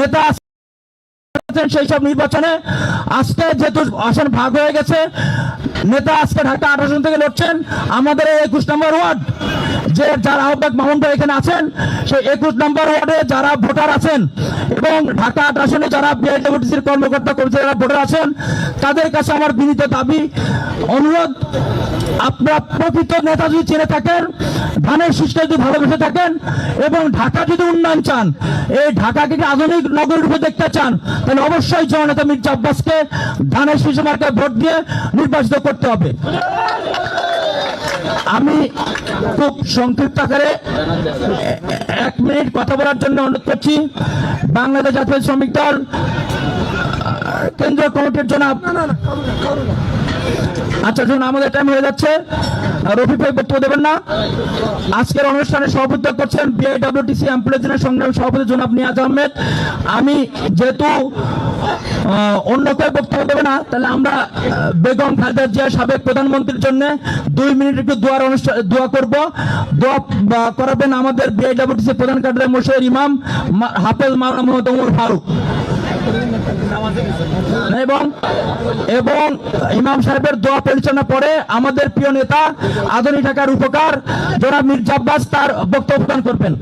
নেতা সেই সব নির্বাচনে। আজকে যেহেতু আসন ভাগ হয়ে গেছে, নেতা আজকে ঢাকা আঠাশ থেকে লড়ছেন। আমাদের একুশ নম্বর ওয়ার্ড। যে যারা আহ্বায়ক মামুন এখানে আছেন, সেই একুশ নম্বর ওয়ার্ডে যারা ভোটার আছেন এবং ঢাকা আসনে যারা বিআইডব্লিউটিসির কর্মকর্তা কর্মী যারা ভোটার আছেন, তাদের কাছে আমার বিনীত দাবি, অনুরোধ, আপনারা প্রকৃত নেতা যদি চিনে থাকেন, ধানের শীষকে যদি ভালোবেসে থাকেন এবং ঢাকা যদি উন্নয়ন চান, এই ঢাকাকে আধুনিক নগর রূপে দেখতে চান, তাহলে অবশ্যই জননেতা মির্জা আব্বাসকে ধানের শীষ মার্কায় ভোট দিয়ে নির্বাচিত করতে হবে। আমি খুব সংক্ষিপ্ত আকারে এক মিনিট কথা বলার জন্য অনুরোধ করছি। বাংলাদেশ জাতীয় শ্রমিক দল কেন্দ্রীয় কমিটির জন্য আচ্ছা শুনুন আমাদের টাইম হয়ে যাচ্ছে। বক্তব্য দেবেন না। আজকের অনুষ্ঠানে সভাপতিত্ব করছেন বিআইডব্লিউটিসি সংগ্রাম সভাপতি নিয়াজ আহমেদ। আমি যেহেতু অন্য কেউ বক্তব্য দেবে না, তাহলে আমরা বেগম খালেদা জিয়া সাবেক প্রধানমন্ত্রীর জন্য দুই মিনিট একটু দোয়ার অনুষ্ঠান দোয়া করব। দোয়া করাবেন আমাদের বিআইডব্লিউটিসি প্রধান কার্যালয়ের মোশাইর ইমাম হাফেজ মাওলানা মোহাম্মদ ফারুক। এবং এবং ইমাম সাহেবের দোয়া পরিচালনা পরে আমাদের প্রিয় নেতা আধুনিক ঢাকার উপকার জনাব মির্জা আব্বাস তার বক্তব্য প্রদান করবেন।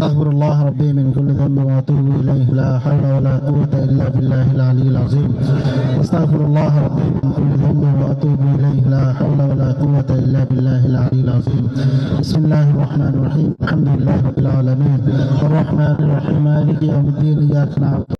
أستغفر الله ربي من كل ذنب وأتوب إليه. لا حول ولا قوة إلا بالله العلي العظيم. أستغفر الله ربي من كل ذنب وأتوب إليه. لا حول ولا قوة إلا بالله العلي العظيم. بسم الله الرحمن الرحيم. الحمد لله رب العالمين. الرحمن الرحيم. مالك يوم الدين. إياك نعبد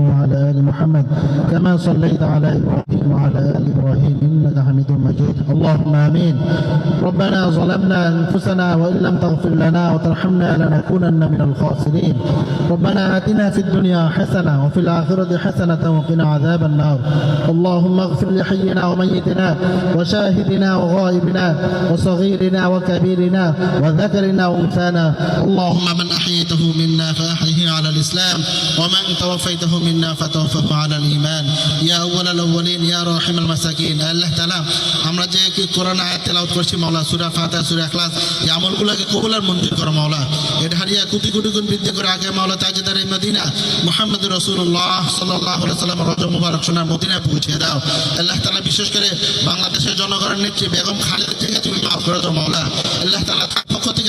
وعلى آل محمد كما صليت على إبراهيم وعلى آل إبراهيم إنك حميد مجيد. اللهم آمين. ربنا ظلمنا أنفسنا وإن لم تغفر لنا وترحمنا لنكونن من الخاسرين. ربنا آتنا في الدنيا حسنة وفي الآخرة حسنة وقنا عذاب النار. اللهم اغفر لحينا وميتنا وشاهدنا وغائبنا وصغيرنا وكبيرنا وذكرنا وأنثانا. اللهم من أحييته منا فأحيه على الإسلام ومن توفيته منا فتوفه على الإيمان يا أول الأولين يا راحم المساكين আল্লাহ তাআলা আমরা যে কি কোরআন আয়াত তেলাওয়াত করছি মাওলা সূরা ফাতিহা সূরা ইখলাস এই আমলগুলোকে কবুল আর মঞ্জুর করো মাওলা এটা হারিয়া কোটি কোটি গুণ বৃদ্ধি করে আগে মাওলা তাজদার এই মদিনা মুহাম্মদ রাসূলুল্লাহ সাল্লাল্লাহু আলাইহি সাল্লাম রজব মুবারক সোনার মদিনায় পৌঁছে দাও আল্লাহ তাআলা বিশেষ করে বাংলাদেশের জনগণের নেত্রী বেগম খালেদা থেকে তুমি মাফ করে দাও মাওলা আল্লাহ তাআলা তার পক্ষ থেকে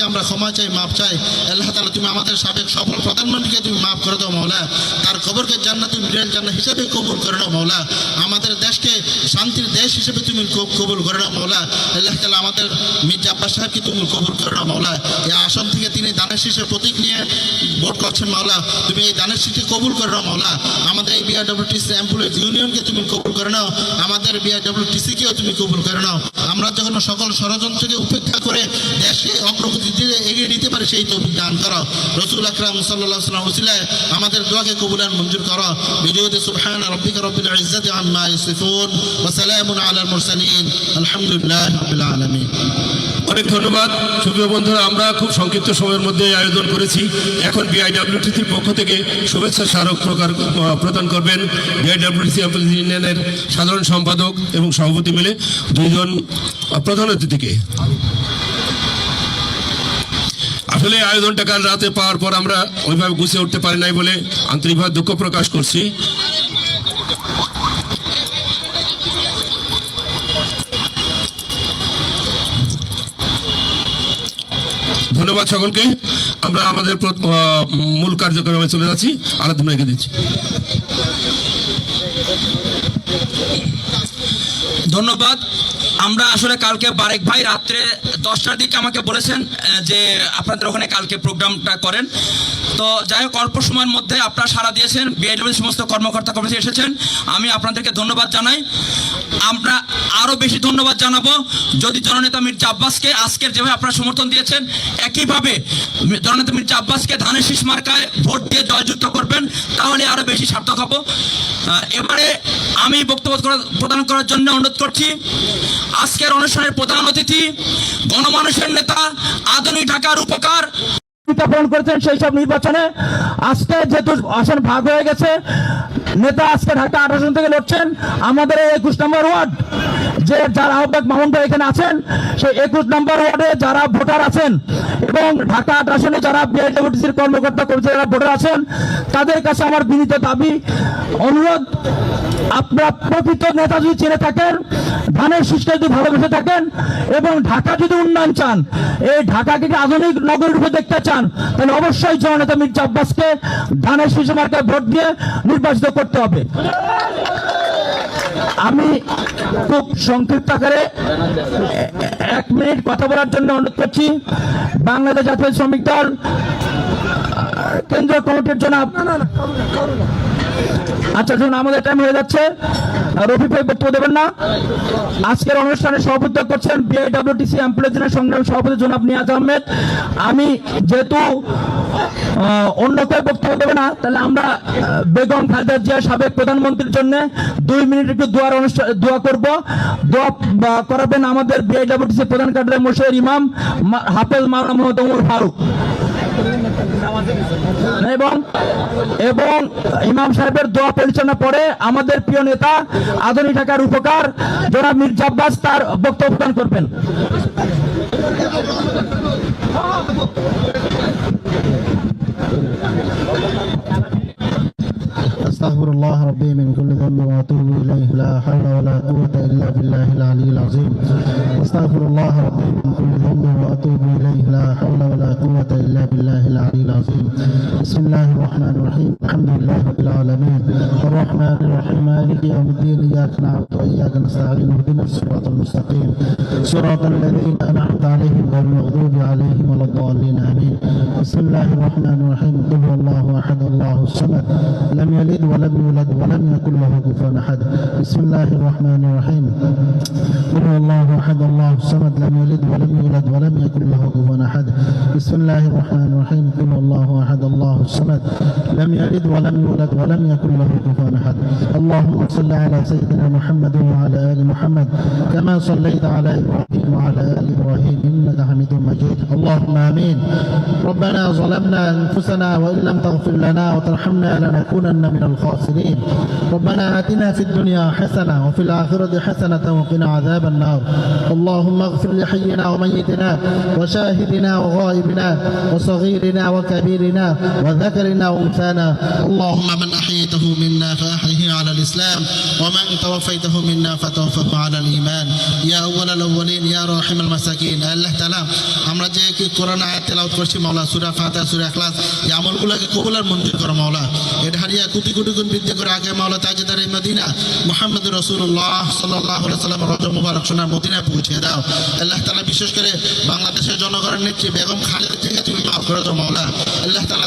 আমরা ক্ষমা চাই, মাফ চাই। আল্লাহ তালা তুমি আমাদের সাবেক সফল প্রধানমন্ত্রীকে তুমি মাফ করে দাও, মাওলা। তার কবরকে জান্নাত মিরাল জান্নাত হিসেবে কবুল করে নাও, মাওলা। আমাদের দেশকে শান্তির দেশ হিসেবে তুমি কবুল করে নাও, মাওলা। আল্লাহ তাআলা আমাদের মির্জা আব্বাস সাহেবকে তুমি কবুল করে নাও, মাওলা। এই আসন থেকে তিনি দানের শীষের প্রতীক নিয়ে ভোট করছেন, মাওলা। তুমি এই দানের শীষকে কবুল করে নাও, মাওলা। আমাদের এই বিআরডব্লিউটিসি এমপ্লয়িজ ইউনিয়নকে তুমি কবুল করে নাও। আমাদের বিআরডব্লিউটিসিকেও তুমি কবুল করে নাও। আমরা যখন সকল ষড়যন্ত্রকে উপেক্ষা করে দেশকে অগ্রগতি দিয়ে এগিয়ে নিতে পারি সেই তো দান করো। রসুল আকরাম সাল্লাহ সাল্লাম উসিলায় আমাদের দোয়াকে কবুলান মঞ্জুর করো। বিজয়দ সুবহান রব্বিকা রব্বিল ইজ্জাতি আম্মা ইয়াসিফুন ওয়া সালামুন আলাল মুরসালিন। আলহামদুলিল্লাহ রাব্বিল আলামিন। অনেক ধন্যবাদ। সুপ্রিয় বন্ধুরা, আমরা খুব সংক্ষিপ্ত সময়ের মধ্যে আয়োজন করেছি। এখন বিআইডব্লিউটিসির পক্ষ থেকে শুভেচ্ছা স্মারক প্রকার প্রদান করবেন। বিআইডব্লিউটিসি ইউনিয়নের সাধারণ সম্পাদক এবং সভাপতি মিলে দুইজন প্রধান অতিথিকে। আসলে আয়োজনটা কাল রাতে পাওয়ার পর আমরা ওইভাবে গুছিয়ে উঠতে পারি নাই বলে আন্তরিকভাবে দুঃখ প্রকাশ করছি। ধন্যবাদ সকলকে। আমরা আমাদের মূল কার্যক্রমে চলে যাচ্ছি। আরাধনা রেখে দিচ্ছি। ধন্যবাদ। আমরা আসলে কালকে বারেক ভাই রাত্রে দশটার দিকে আমাকে বলেছেন যে আপনাদের ওখানে কালকে প্রোগ্রামটা করেন। তো যাই হোক, অল্প সময়ের মধ্যে আপনারা সারা দিয়েছেন বিআইডব্লিউ সমস্ত কর্মকর্তা কর্মচারী এসেছেন। আমি আপনাদেরকে ধন্যবাদ জানাই। আমরা আরও বেশি ধন্যবাদ জানাব। যদি জননেতা মির্জা আব্বাসকে আজকের যেভাবে আপনারা সমর্থন দিয়েছেন, একইভাবে জননেতা মির্জা আব্বাসকে ধানের শীষ মার্কায় ভোট দিয়ে জয়যুক্ত করবেন, তাহলে আরও বেশি সার্থক হব। এবারে আমি বক্তব্য প্রদান করার জন্য অনুরোধ করছি আজকের অনুষ্ঠানের প্রধান অতিথি, গণমানুষের নেতা, আধুনিক ঢাকার উপকার। উত্থাপন করেছেন সেই সব নির্বাচনে। আজকে যেহেতু ভাগ হয়ে গেছে, নেতা আজকে ঢাকা থেকে লড়ছেন। আমাদের এই একুশ নম্বর ওয়ার্ড, যে যার এখানে আছেন, সেই একুশ নম্বর ওয়ার্ডে যারা ভোটার আছেন এবং ঢাকা আট আসনে যারা কর্মকর্তা কর্মচারী ভোটার আছেন, তাদের কাছে আমার বিনীত দাবি, অনুরোধ আপনারা প্রকৃত নেতা যদি চেনে থাকেন, ধানের শীষকে যদি ভালোবেসে থাকেন, এবং ঢাকা যদি উন্নয়ন চান, এই ঢাকাকে আধুনিক নগরী রূপে দেখতে চান, তাহলে অবশ্যই জননেতা মির্জা আব্বাসকে ধানের শীষ মার্কায় ভোট দিয়ে নির্বাচিত করতে হবে। আমি খুব সংক্ষিপ্ত আকারে এক মিনিট কথা বলার জন্য অনুরোধ করছি। বাংলাদেশ জাতীয় শ্রমিক দল কেন্দ্রীয় কমিটির জন্য আচ্ছা শুনুন, আমাদের টাইম হয়ে যাচ্ছে। রফি ভাই বক্তব্য দেবেন না। আজকের অনুষ্ঠানে সভাপতিত্ব করছেন বিআইডব্লিউটিসি এমপ্লয়িজনের সংগ্রাম সভাপতি জনাব নিয়াজ আহমেদ। আমি যেহেতু অন্য কেউ বক্তব্য দেবে না, তাহলে আমরা বেগম খালেদা জিয়া সাবেক প্রধানমন্ত্রীর জন্য দুই মিনিট একটু দোয়ার অনুষ্ঠান দোয়া করব। দোয়া করাবেন আমাদের বিআইডব্লিউটিসি প্রধান কার্যালয় মোশাইর ইমাম হাফেজ মাওলানা মোহাম্মদ ওমর ফারুক। এবং এবং ইমাম সাহেবের দোয়া পরিচালনা পরে আমাদের প্রিয় নেতা আধুনিক ঢাকার উপকার জনাব মির্জা আব্বাস তার বক্তব্য প্রদান করবেন। أستغفر الله ربي من كل ذنب وأتوب إليه. لا حول ولا قوة إلا بالله العلي العظيم. أستغفر الله ربي من كل ذنب وأتوب إليه. لا حول ولا قوة إلا بالله العلي العظيم. بسم الله الرحمن الرحيم. الحمد لله رب العالمين. الرحمن الرحيم. مالك يوم الدين. إياك نعبد وإياك نستعين. اهدنا الصراط المستقيم. صراط الذين أنعمت عليهم غير المغضوب عليهم ولا الضالين. آمين. بسم الله الرحمن الرحيم. قل الله أحد الله الصمد. لم يلد ولم يولد ولم يكن له كفوا أحد. بسم الله الرحمن الرحيم. قل هو الله أحد الله الصمد لم يلد ولم يولد ولم يكن له كفوا أحد. بسم الله الرحمن الرحيم. قل هو الله أحد الله الصمد. لم يلد ولم يولد ولم يكن له كفوا أحد. اللهم صل على سيدنا محمد وعلى آل محمد كما صليت على إبراهيم وعلى آل إبراهيم إنك حميد مجيد. اللهم آمين. ربنا ظلمنا أنفسنا وإن لم تغفر لنا وترحمنا لنكونن من الخاسرين. ربنا آتنا في الدنيا حسنة وفي الآخرة حسنة وقنا عذاب النار. اللهم اغفر لحينا وميتنا وشاهدنا وغائبنا وصغيرنا وكبيرنا وذكرنا وأنثانا. اللهم من أحييته منا فأحيه على الإسلام ومن توفيته منا فتوفه على الإيمان يا أول الأولين يا راحم المساكين আল্লাহ তাআলা আমরা যে কি কোরআন আয়াত তেলাওয়াত করছি মাওলা সূরা ফাতিহা সূরা ইখলাস এই আমলগুলোকে কবুল আর মঞ্জুর করো মাওলা এটা হারিয়া কোটি কোটি গুণ বৃদ্ধি করে আগে মাওলা তাজদার এই মদিনা মুহাম্মদ রাসূলুল্লাহ সাল্লাল্লাহু আলাইহি সাল্লাম রজব মুবারক সোনার মদিনায় পৌঁছে দাও আল্লাহ তাআলা বিশেষ করে বাংলাদেশের জনগণের নেত্রী বেগম খালেদা থেকে তুমি মাফ করে দাও মাওলা আল্লাহ তাআলা তার পক্ষ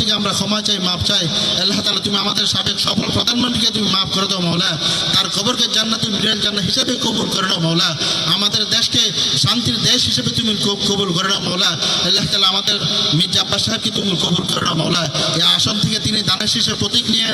থেকে আমরা ক্ষমা চাই, মাফ চাই। আল্লাহ তাআলা, তুমি আমাদের সাবেক সফল প্রধানমন্ত্রীকে তুমি মাফ করে দাও, মাওলা। তার কবরকে জান্নাতুল বিরান জান্নাত হিসেবে কবুল করে নাও, মাওলা। আমাদের দেশকে শান্তির দেশ হিসেবে তুমি কবুল করে নাও, মাওলা। আল্লাহ তাআলা আমাদের মির্জা আব্বাস সাহেবকে তুমি কবুল করে নাও, মাওলা। এই আসন থেকে তিনি দানের শীষের প্রতীক নিয়ে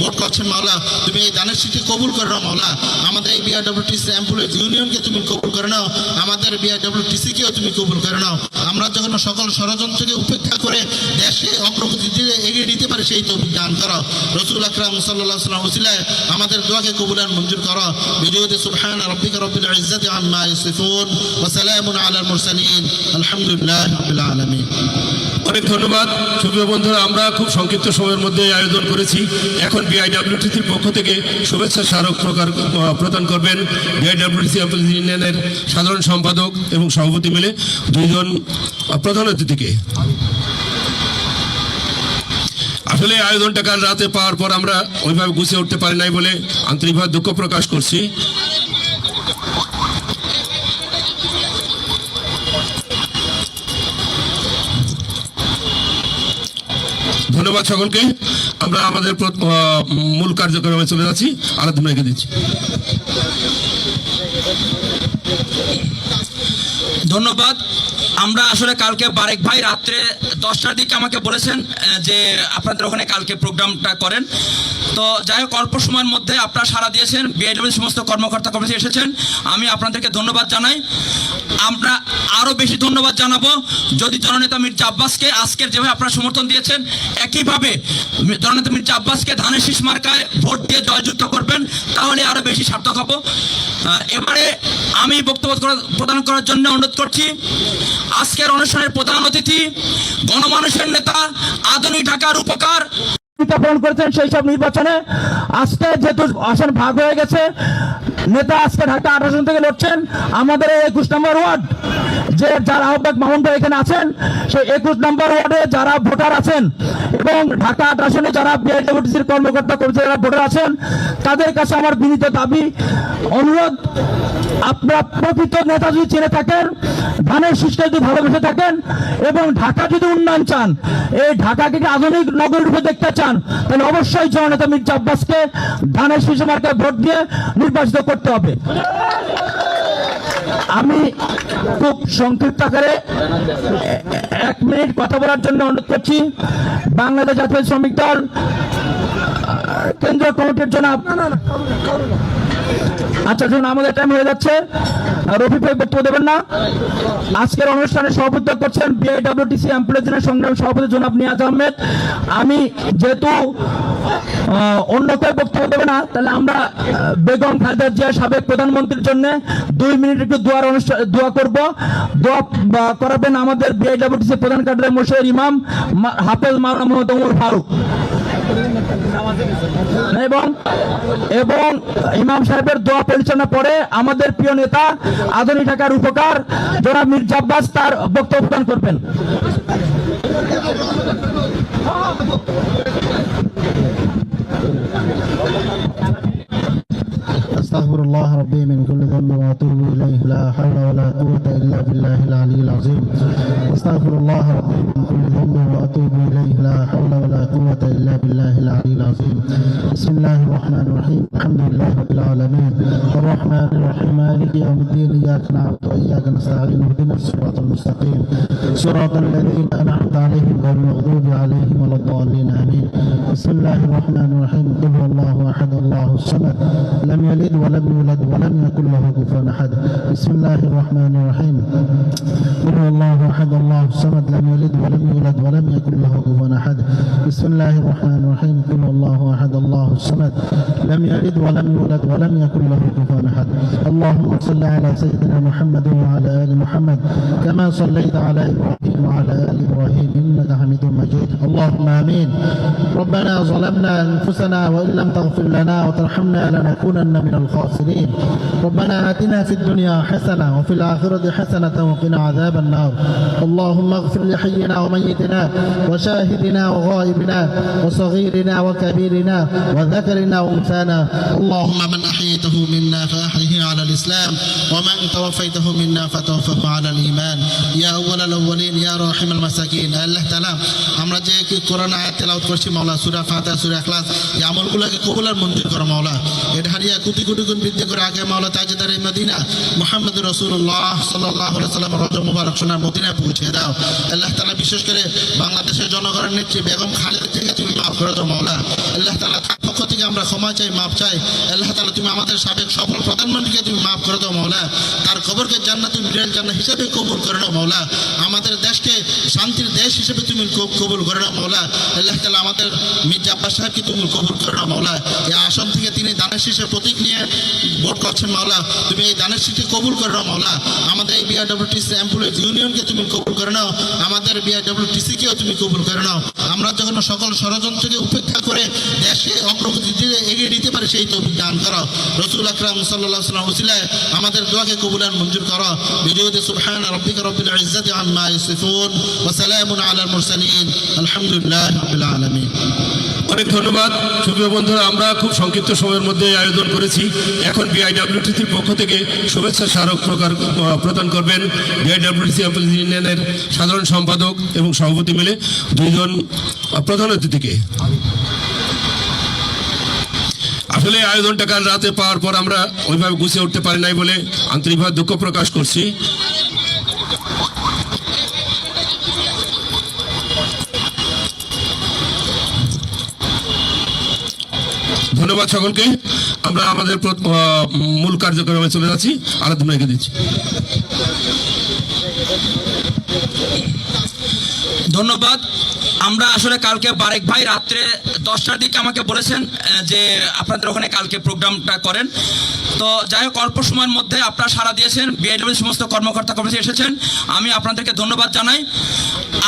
ভোট করছেন, মাওলা। তুমি এই দানের শীষকে কবুল করে নাও, মাওলা। আমাদের এই বিআরডব্লিউটিসি এমপ্লয়িজ ইউনিয়নকে তুমি কবুল করে নাও। আমাদের বিআরডব্লিউটিসিকেও তুমি কবুল করে নাও। আমরা যখন সকল ষড়যন্ত্রকে উপেক্ষা করে দেশে অগ্রগতি দিয়ে এগিয়ে নিতে পারি সেই তো দান করো। রসুল আকরাম সাল্লাহ সাল্লাম উসিলায় আমাদের দোয়াকে কবুল আর মঞ্জুর করো। বিজয়দ সুবহান রব্বিকা রব্বিল ইজ্জাতি আম্মা ইয়াসিফুন ওয়া সালামুন আলাল মুরসালিন। আলহামদুলিল্লাহ রাব্বিল আলামিন. অনেক ধন্যবাদ। সুপ্রিয় বন্ধুরা, আমরা খুব সংক্ষিপ্ত সময়ের মধ্যে আয়োজন করেছি। এখন বিআইডব্লিউটিসির পক্ষ থেকে শুভেচ্ছা স্মারক প্রকার প্রদান করবেন। বিআইডব্লিউটিসি ইউনিয়নের সাধারণ সম্পাদক এবং সভাপতি মিলে দুইজন প্রধান অতিথিকে। আসলে আয়োজনটা কাল রাতে পাওয়ার পর আমরা ওইভাবে গুছিয়ে উঠতে পারি নাই বলে আন্তরিকভাবে দুঃখ প্রকাশ করছি। ধন্যবাদ সকলকে। আমরা আমাদের মূল কার্যক্রমে চলে যাচ্ছি। আরাধনা রেখে দিচ্ছি। ধন্যবাদ। আমরা আসলে কালকে বারেক ভাই রাত্রে দশটার দিকে আমাকে বলেছেন যে আপনাদের ওখানে কালকে প্রোগ্রামটা করেন। তো যাই হোক, অল্প সময়ের মধ্যে আপনারা সারা দিয়েছেন বিআইডব্লিউ সমস্ত কর্মকর্তা কর্মচারী এসেছেন। আমি আপনাদেরকে ধন্যবাদ জানাই। আমরা আরও বেশি ধন্যবাদ জানাব। যদি জননেতা মির্জা আব্বাসকে আজকের যেভাবে আপনারা সমর্থন দিয়েছেন, একইভাবে জননেতা মির্জা আব্বাসকে ধানের শীষ মার্কায় ভোট দিয়ে জয়যুক্ত করবেন, তাহলে আরও বেশি সার্থক হব। এবারে আমি বক্তব্য প্রদান করার জন্য অনুরোধ করছি, আজকের অনুষ্ঠানের প্রধান অতিথি গণমানুষের নেতা, আধুনিক ঢাকার উপকার। পালন করেছেন সেই সব নির্বাচনে। আজকে যেহেতু আসন ভাগ হয়ে গেছে, নেতা আজকে ঢাকা আট আসন থেকে লড়ছেন। আমাদের এই একুশ নম্বর ওয়ার্ড, যে যার আহ্বায়ক মামুন এখানে আছেন, সেই একুশ নম্বর ওয়ার্ডে যারা ভোটার আছেন এবং ঢাকা আট আসনে যারা বিআইডব্লিউটিসির কর্মকর্তা কর্মচারী যারা ভোটার আছেন, তাদের কাছে আমার বিনীত দাবি, অনুরোধ আপনারা প্রকৃত নেতা যদি চিনে থাকেন, ধানের শীষটা যদি ভালোবেসে থাকেন, এবং ঢাকা যদি উন্নয়ন চান, এই ঢাকাকে আধুনিক নগরী রূপে দেখতে চান, তাহলে অবশ্যই জননেতা মির্জা আব্বাসকে ধানের শীষ মার্কায় ভোট দিয়ে নির্বাচিত করতে হবে। আমি খুব সংক্ষিপ্ত আকারে এক মিনিট কথা বলার জন্য অনুরোধ করছি। বাংলাদেশ জাতীয় শ্রমিক দল কেন্দ্রীয় কমিটির জন্য আচ্ছা শুনুন আমাদের টাইম হয়ে যাচ্ছে। রফিক ভাই বক্তব্য দেবেন না। আজকের অনুষ্ঠানে সভাপতিত্ব করছেন বিআইডব্লিউটিসি এমপ্লয়িজনের সংগ্রাম সভাপতি জনাব নিয়াজ আহমেদ। আমি যেহেতু অন্য কেউ বক্তব্য দেবে না তাহলে আমরা বেগম খালেদা জিয়া সাবেক প্রধানমন্ত্রীর জন্য দুই মিনিট একটু দোয়ার অনুষ্ঠান দোয়া করব। দোয়া করাবেন আমাদের বিআইডব্লিউটিসি প্রধান কার্যালয় মোশের ইমাম হাফেজ মাওলানা মোহাম্মদ ওমর ফারুক। এবং এবং ইমাম সাহেবের দোয়া পরিচালনা পরে আমাদের প্রিয় নেতা আধুনিক ঢাকার উপকার জনাব মির্জা আব্বাস তার বক্তব্য প্রদান করবেন। أستغفر الله ربي من كل ذنب وأتوب إليه. لا حول ولا قوة إلا بالله العلي العظيم. أستغفر الله ربي من كل ذنب وأتوب إليه. لا حول ولا قوة إلا بالله العلي العظيم. بسم الله الرحمن الرحيم. الحمد لله رب العالمين. الرحمن الرحيم. مالك يوم الدين. إياك نعبد وإياك نستعين. اهدنا الصراط المستقيم. صراط الذين أنعمت عليهم غير المغضوب عليهم ولا الضالين. آمين. بسم الله الرحمن الرحيم. قل هو الله أحد. الله الصمد. لم يلد ولم يولد ولم يكن له كفوا أحد. بسم الله الرحمن الرحيم. قل هو الله أحد الله الصمد. لم يلد ولم يولد ولم يكن له كفوا أحد. بسم الله الرحمن الرحيم. قل هو الله أحد الله الصمد. لم يلد ولم يولد ولم يكن له كفوا أحد. اللهم صل على سيدنا محمد وعلى آل محمد كما صليت على إبراهيم وعلى آل إبراهيم إنك حميد مجيد اللهم آمين. ربنا ظلمنا أنفسنا وإن لم تغفر لنا وترحمنا لنكونن من الخاسرين. ربنا آتنا في الدنيا حسنة وفي الآخرة حسنة وقنا عذاب النار. اللهم اغفر لحينا وميتنا وشاهدنا وغائبنا وصغيرنا وكبيرنا وذكرنا وأنثانا. اللهم من أحييته منا فأحيه على الإسلام ومن توفيته منا فتوفه على الإيمان. يا أول الأولين يا راحم المساكين. তালা, আমরা যে কোরআন আয়াত তেলাওত করছি, মাওলা, সুরা ফাতা সুরা খ্লাস এই আমলগুলোকে কবুল আর মঞ্জুর করো মাওলা। এটা হারিয়া কোটি কুটি গুণ বৃদ্ধি করে আগে মাওলা তাজেদার মদিনা মোহাম্মদ রসুল্লাহ সাল্লাহ সাল্লাম রজ মুবারক সোনার মদিনায় পৌঁছে দাও। আল্লাহ তালা বিশেষ করে বাংলাদেশের জনগণের নেত্রী বেগম খালেদা থেকে তুমি মাফ করে দাও মাওলা। আল্লাহ তালা আমরা ক্ষমা চাই, মাফ চাই। আল্লাহ তাআলা, তুমি আমাদের সাবেক সফল প্রধানমন্ত্রীকে তুমি মাফ করে দাও, মাওলা। তার কবরকে জান্নাতুল বিরাল জান্নাত হিসেবে কবুল করে নাও, মাওলা। আমাদের দেশকে শান্তির দেশ হিসেবে তুমি কবুল করে নাও, মাওলা। আল্লাহ তাআলা আমাদের মির্জা আব্বাস সাহেবকে তুমি কবুল করে নাও, মাওলা। এই আসন থেকে তিনি দানের শীষের প্রতীক নিয়ে ভোট করছেন, মাওলা। তুমি এই দানের শীষকে কবুল করে নাও, মাওলা। আমাদের এই বিআরডব্লিউটিসি এমপ্লয়িজ ইউনিয়নকে তুমি কবুল করে নাও। আমাদের বিআরডব্লিউটিসিকেও তুমি কবুল করে নাও। আমরা যখন সকল ষড়যন্ত্রকে উপেক্ষা করে দেশে অগ্রগতি দিয়ে এগিয়ে নিতে পারি, সেই তো দান করো। রসুল আকরাম সাল্লাহ সাল্লাম উসিলায় আমাদের দোয়াকে কবুলান মঞ্জুর করো। বিজয়তে সুবহান রব্বিকা রব্বিল ইজ্জাতি আম্মা ইউসিফুন ওয়া সালামুন আলাল মুরসালিন। আলহামদুলিল্লাহ রাব্বিল আলামিন। অনেক ধন্যবাদ। সুপ্রিয় বন্ধুরা, আমরা খুব সংক্ষিপ্ত সময়ের মধ্যে আয়োজন করেছি। এখন বিআইডব্লিউটিসির পক্ষ থেকে শুভেচ্ছা স্মারক প্রকার প্রদান করবেন বিআইডব্লিউটিসি ইউনিয়নের সাধারণ সম্পাদক এবং সভাপতি মিলে দুইজন প্রধান অতিথিকে। আসলে আয়োজনটা কাল রাতে পাওয়ার পর আমরা ওইভাবে গুছিয়ে উঠতে পারি নাই বলে আন্তরিকভাবে দুঃখ প্রকাশ করছি। ধন্যবাদ সকলকে। আমরা আমাদের মূল কার্যক্রমে চলে যাচ্ছি। আরাধনা রেখে দিচ্ছি। ধন্যবাদ। আমরা আসলে কালকে বারেক ভাই রাত্রে দশটার দিকে আমাকে বলেছেন যে আপনাদের ওখানে কালকে প্রোগ্রামটা করেন। তো যাই হোক, অল্প সময়ের মধ্যে আপনারা সারা দিয়েছেন। বিআইডব্লিউ সমস্ত কর্মকর্তা কর্মচারী এসেছেন। আমি আপনাদেরকে ধন্যবাদ জানাই।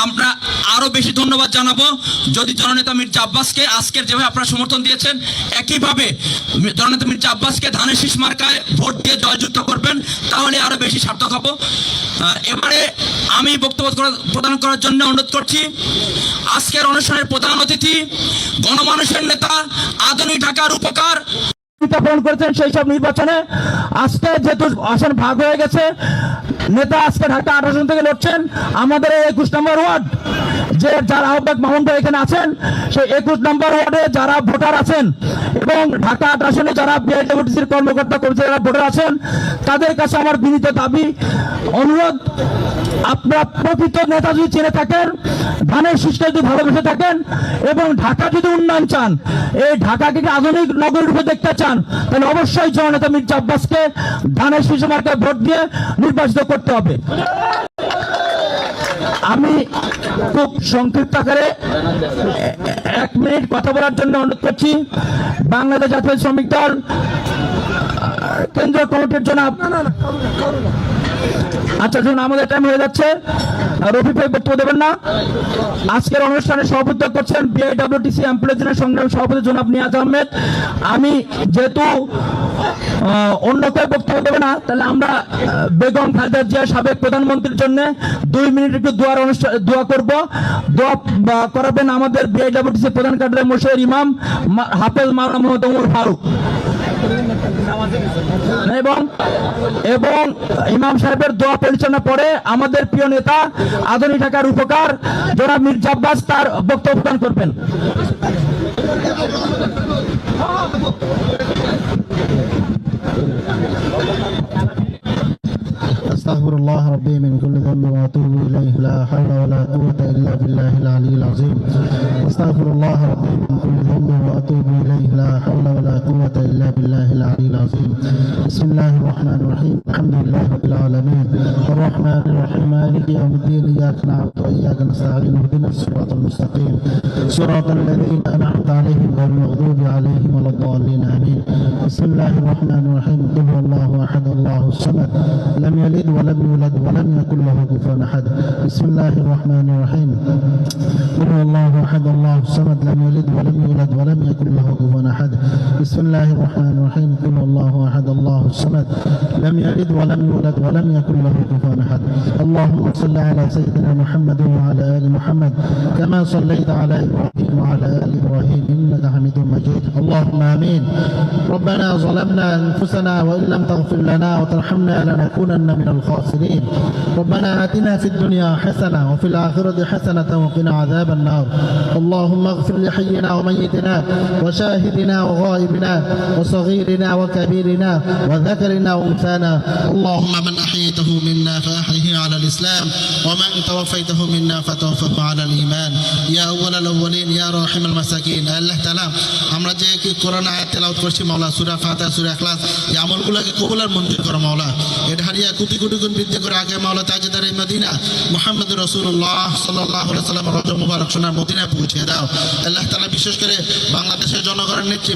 আমরা আরও বেশি ধন্যবাদ জানাব। যদি জননেতা মির্জা আব্বাসকে আজকের যেভাবে আপনারা সমর্থন দিয়েছেন, একইভাবে জননেতা মির্জা আব্বাসকে ধানের শীষ মার্কায় ভোট দিয়ে জয়যুক্ত করবেন, তাহলে আরও বেশি সার্থক হব। এবারে আমি বক্তব্য প্রদান করার জন্য অনুরোধ করছি, আজকের অনুষ্ঠানের প্রধান অতিথি, গণমানুষের নেতা, আধুনিক ঢাকার উপকার। পালন করেছেন সেই সব নির্বাচনে। আজকে যেহেতু আসন ভাগ হয়ে গেছে নেতা আজকে ঢাকা আঠাশ থেকে লড়ছেন, আমাদের এই একুশ নম্বর ওয়ার্ড, যে যার আহ্বায়ক মামুন এখানে আছেন, সেই একুশ নম্বর ওয়ার্ডে যারা ভোটার আছেন এবং ঢাকা আট আসনে যারা বিআইডব্লিউটিসির কর্মকর্তা কর্মচারী যারা ভোটার আছেন, তাদের কাছে আমার বিনীত দাবি, অনুরোধ আপনারা প্রকৃত নেতা যদি চিনে থাকেন, ধানের শিষ্ট যদি ভালোবেসে থাকেন, এবং ঢাকা যদি উন্নয়ন চান, এই ঢাকাকে আধুনিক নগর রূপে দেখতে চান, তাহলে অবশ্যই জননেতা মির্জা আব্বাসকে ধানের শিশু মার্কায় ভোট দিয়ে নির্বাচিত করতে হবে। আমি খুব সংক্ষিপ্ত আকারে এক মিনিট কথা বলার জন্য অনুরোধ করছি। বাংলাদেশ জাতীয় শ্রমিক দল কেন্দ্রীয় কমিটির জন্য আচ্ছা শুনুন, আমাদের টাইম হয়ে যাচ্ছে। রফি ভাই বক্তব্য দেবেন না। আজকের অনুষ্ঠানে সভাপতিত্ব করছেন বিআইডব্লিউটিসি এমপ্লয়িজনের সংগ্রামী সভাপতি জনাব নিয়াজ আহমেদ। আমি যেহেতু অন্য কেউ বক্তব্য দেবে না, তাহলে আমরা বেগম খালেদা জিয়া সাবেক প্রধানমন্ত্রীর জন্য দুই মিনিট একটু দোয়ার অনুষ্ঠান দোয়া করব। দোয়া করাবেন আমাদের বিআইডব্লিউটিসি প্রধান কার্যালয় মোর্শের ইমাম হাফেজ মাওলানা মোহাম্মদ ওমর ফারুক। এবং এবং ইমাম সাহেবের দোয়া পরিচালনা পরে আমাদের প্রিয় নেতা আধুনি ঢাকার উপকার জনাব মির্জা আব্বাস তার বক্তব্য প্রদান করবেন استغفر الله ربي من كل ذنب واتوب اليه لا حول ولا قوه الا بالله العلي العظيم استغفر الله ربي من كل ذنب وأتوب إليه. لا حول ولا قوة إلا بالله العلي العظيم. بسم الله الرحمن الرحيم. الحمد لله رب العالمين. الرحمن الرحيم. مالك يوم الدين. إياك نعبد وإياك نستعين. اهدنا الصراط المستقيم. صراط الذين أنعمت عليهم غير المغضوب عليهم ولا الضالين. آمين. بسم الله الرحمن الرحيم. قل هو الله أحد الله الصمد. لم يلد ولم يولد ولم يكن له كفوا أحد. بسم الله الرحمن الرحيم. قل هو الله أحد الله الصمد. لم يلد ولم يولد ولم يكن له كفوا أحد. بسم الله الرحمن الرحيم. قل الله أحد الله الصمد. لم يلد ولم يولد ولم يكن له كفوا أحد. اللهم صل على سيدنا محمد وعلى آل محمد كما صليت على إبراهيم وعلى آل إبراهيم إنك حميد مجيد. اللهم آمين. ربنا ظلمنا أنفسنا وإن لم تغفر لنا وترحمنا لنكونن من الخاسرين. ربنا آتنا في الدنيا حسنة وفي الآخرة حسنة وقنا عذاب النار. اللهم اغفر لحينا وميتنا وشاهدنا وغائبنا وصغيرنا وكبيرنا وذكرنا وأنثانا اللهم من أحييته منا فأحيه على الإسلام ومن توفيته منا فتوفه على الإيمان يا أول الأولين يا راحم المساكين আল্লাহ তাআলা আমরা যে কি কোরআন আয়াত তেলাওয়াত করছি মাওলা সূরা ফাতিহা সূরা ইখলাস এই আমলগুলোকে কবুল আর মঞ্জুর করো মাওলা এটা হারিয়া কোটি কোটি গুণ বৃদ্ধি করে আগে মাওলা তাজদার এই মদিনা মুহাম্মদ রাসূলুল্লাহ সাল্লাল্লাহু আলাইহি সাল্লাম রজব মুবারক সোনার মদিনায় পৌঁছে দাও আল্লাহ তাআলা বিশেষ করে বাংলাদেশের জনগণের নেত্রী